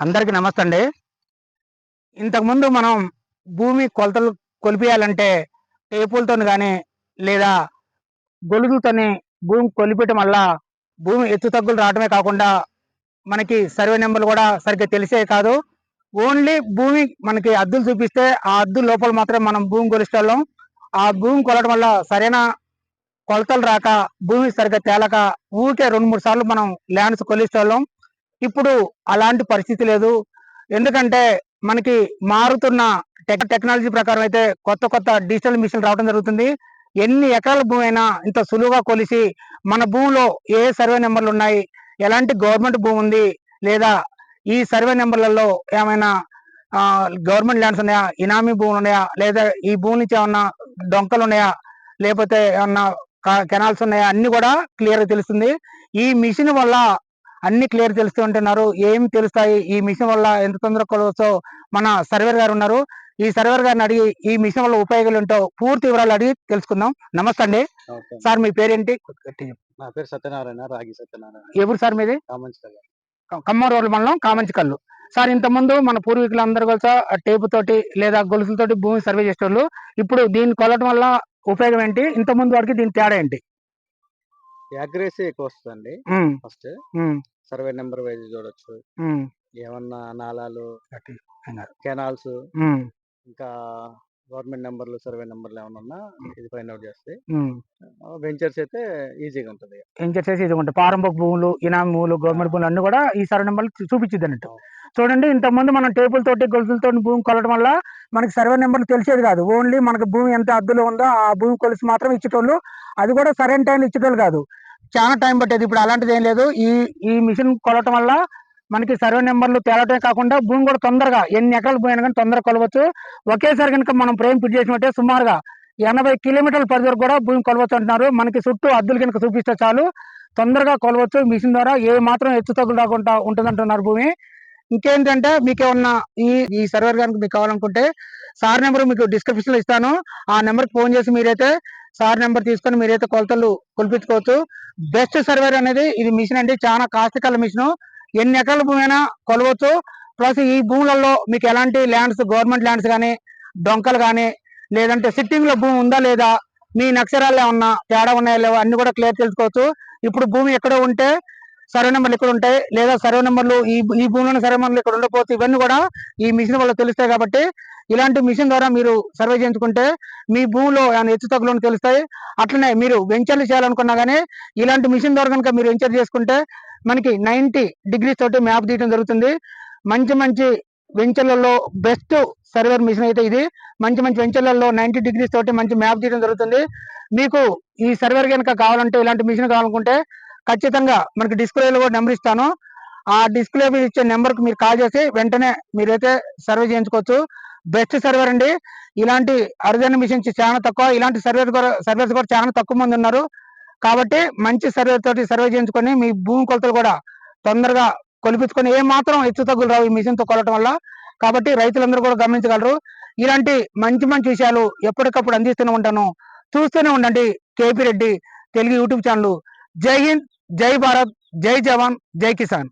అందరికీ నమస్తే అండి ఇంతకుముందు మనం భూమి కొలతలు కొలిపేయాలంటే టేపులతో కానీ లేదా గొలుగుతోని భూమి కొలిపేయటం వల్ల భూమి ఎత్తు తగ్గులు రావడమే కాకుండా మనకి సర్వే నెంబర్లు కూడా సరిగ్గా తెలిసే కాదు. ఓన్లీ భూమి మనకి అద్దులు చూపిస్తే ఆ అద్దు లోపల మాత్రం మనం భూమి కొలిస్తాం ఆ భూమి కొలవడం వల్ల సరైన కొలతలు రాక భూమి సరిగ్గా తేలక ఊరికే రెండు మూడు సార్లు మనం ల్యాండ్స్ కొలిస్తాం ఇప్పుడు అలాంటి పరిస్థితి లేదు. ఎందుకంటే మనకి మారుతున్న టెక్ టెక్నాలజీ ప్రకారం అయితే కొత్త కొత్త డిజిటల్ మిషన్ రావడం జరుగుతుంది. ఎన్ని ఎకరాల భూమి అయినా ఇంత సులువుగా కొలిసి మన భూమిలో ఏ సర్వే నెంబర్లు ఉన్నాయి ఎలాంటి గవర్నమెంట్ భూమి ఉంది లేదా ఈ సర్వే నెంబర్లలో ఏమైనా గవర్నమెంట్ ల్యాండ్స్ ఉన్నాయా ఇనామీ భూములు ఉన్నాయా లేదా ఈ భూమి నుంచి ఏమన్నా డొంకలు ఉన్నాయా లేకపోతే ఏమన్నా కెనాల్స్ ఉన్నాయా అన్ని కూడా క్లియర్గా తెలుస్తుంది. ఈ మిషన్ వల్ల అన్ని క్లియర్ తెలుస్తూ ఉంటున్నారు. ఏం తెలుస్తాయి? ఈ మిషన్ వల్ల ఎంత తొందరగా కొలవచ్చో మన సర్వేర్ గారు ఉన్నారు. ఈ సర్వేర్ గారిని అడిగి ఈ మిషన్ వల్ల ఉపయోగాలు ఏంటో పూర్తి వివరాలు అడిగి తెలుసుకుందాం. నమస్తే అండి. సార్ మీ పేరేంటి? నా పేరు సత్యనారాయణ రాగి సత్యనారాయణ. ఎవరు సార్ మీది? ఖమ్మం రోడ్ల మండలం కామంచి కల్లు. సార్ ఇంత ముందు మన పూర్వీకులు అందరూ కలిసి టేపు తోటి లేదా గొలుసులతోటి భూమి సర్వే చేసేవాళ్ళు ఇప్పుడు దీన్ని కొలటం వల్ల ఉపయోగం ఏంటి? ఇంత ముందు వారికి దీని తేడా ఏంటి? యాక్యురసీ ఎక్కువ వస్తుందండి ఫస్ట్ సర్వే నెంబర్ వైజ్ చూడొచ్చు. ఏమన్నా నాలాలు. కెనాల్స్ ఇంకా గవర్నమెంట్ నెంబర్లు సర్వే నెంబర్లు ఏమన్నా ఉన్నా ఇది ఫైండ్ అవుట్ చేస్తే. వెంచర్స్ అయితే ఈజీగా ఉంటుంది ఏం చేసేసి ఇది ఉంటుంది పారంభ భూములు ఇనామీ భూములు గవర్నమెంట్ భూములు అన్ని కూడా ఈ సర్వే నెంబర్లు చూపించింది అన్నట్టు. చూడండి ఇంతకుముందు మనం టేబుల్ తోటి గొలుసులతో భూమి కొలవడం వల్ల మనకి సర్వే నెంబర్లు తెలిసేది కాదు. ఓన్లీ మనకి భూమి ఎంత అద్దులో ఉందో ఆ భూమి కొలిసి మాత్రం ఇచ్చేటోళ్ళు అది కూడా సరైన టైం ఇచ్చేటోళ్ళు కాదు. చాలా టైం పట్టేది. ఇప్పుడు అలాంటిది ఏం లేదు. ఈ ఈ మిషన్ కొలవటం వల్ల మనకి సర్వే నెంబర్లు తేలటమే కాకుండా భూమి కూడా తొందరగా ఎన్ని ఎకరాలు పోయినా కానీ తొందరగా కొలవచ్చు. ఒకేసారి కనుక మనం ఫ్రేమ్ ఫిట్ చేసినట్టే సుమారుగా ఎనభై కిలోమీటర్ల పరిధి వరకు కూడా భూమి కొలవచ్చు అంటున్నారు. మనకి చుట్టూ అద్దులు కనుక చూపిస్తే చాలు. తొందరగా కొలవచ్చు. మిషన్ ద్వారా ఏ మాత్రం హెచ్చు తగ్గులు రాకుండా ఉంటుందంటున్నారు భూమి. ఇంకేంటంటే మీకు ఏమన్నా ఈ ఈ సర్వర్ కనుక మీకు కావాలనుకుంటే సార్ నెంబర్ మీకు డిస్క్రిప్షన్లో ఇస్తాను. ఆ నెంబర్కి ఫోన్ చేసి మీరైతే సార్ నెంబర్ తీసుకొని మీరైతే కొలతలు కొలిపించుకోవచ్చు. బెస్ట్ సర్వర్ అనేది ఇది మిషన్ అండి. చాలా కాస్తకాల మిషన్. ఎన్ని ఎకరాల భూమి అయినా కొలవచ్చు. ప్లస్ ఈ భూములలో మీకు ఎలాంటి ల్యాండ్స్ గవర్నమెంట్ ల్యాండ్స్ కానీ డొంకలు కానీ లేదంటే సిట్టింగ్లో భూమి ఉందా లేదా మీ నక్షరాలు ఏమన్నా తేడా ఉన్నాయా లేవో అన్ని కూడా క్లియర్ తెలుసుకోవచ్చు. ఇప్పుడు భూమి ఎక్కడో ఉంటే సర్వే నెంబర్లు ఇక్కడ ఉంటాయి? లేదా సర్వే నెంబర్లు ఈ ఈ భూములను సర్వే నెంబర్లు ఇక్కడ ఉండకపోతే ఇవన్నీ కూడా ఈ మిషన్ వల్ల తెలుస్తాయి కాబట్టి ఇలాంటి మిషన్ ద్వారా మీరు సర్వే చేయించుకుంటే మీ భూమిలో ఏమైనా హెచ్చు తగ్గులు తెలుస్తాయి. అట్లనే మీరు వెంచర్లు చేయాలనుకున్నా కానీ ఇలాంటి మిషన్ ద్వారా కనుక మీరు వెంచర్ చేసుకుంటే మనకి నైన్టీ డిగ్రీస్ తోటి మ్యాప్ తీయడం జరుగుతుంది. మంచి మంచి వెంచర్లలో బెస్ట్ సర్వేర్ మిషన్ అయితే ఇది. మంచి మంచి వెంచర్లలో నైన్టీ డిగ్రీస్ తోటి మంచి మ్యాప్ తీయడం జరుగుతుంది. మీకు ఈ సర్వేర్ కనుక కావాలంటే ఇలాంటి మిషన్ కావాలనుకుంటే ఖచ్చితంగా మనకి డిస్ప్లేలో కూడా నెంబర్ ఇస్తాను. ఆ డిస్ప్లే మీద ఇచ్చే నెంబర్కి మీరు కాల్ చేసి వెంటనే మీరైతే సర్వే చేయించుకోవచ్చు. బెస్ట్ సర్వర్ అండి. ఇలాంటి అరుదైన మిషన్స్ చాలా తక్కువ. ఇలాంటి సర్వేస్ కూడా సర్వేస్ కూడా చాలా తక్కువ మంది ఉన్నారు. కాబట్టి మంచి సర్వే తోటి సర్వే చేయించుకొని మీ భూమి కొలతలు కూడా తొందరగా కొలిపించుకొని ఏ మాత్రం హెచ్చు తగ్గులు రావు ఈ మిషన్తో కొలటం వల్ల. కాబట్టి రైతులందరూ కూడా గమనించగలరు. ఇలాంటి మంచి మంచి విషయాలు ఎప్పటికప్పుడు అందిస్తూనే ఉంటాను. చూస్తూనే ఉండండి. KP Reddy Telugu YouTube channel जय हिंद जय भारत जय जवान जय किसान।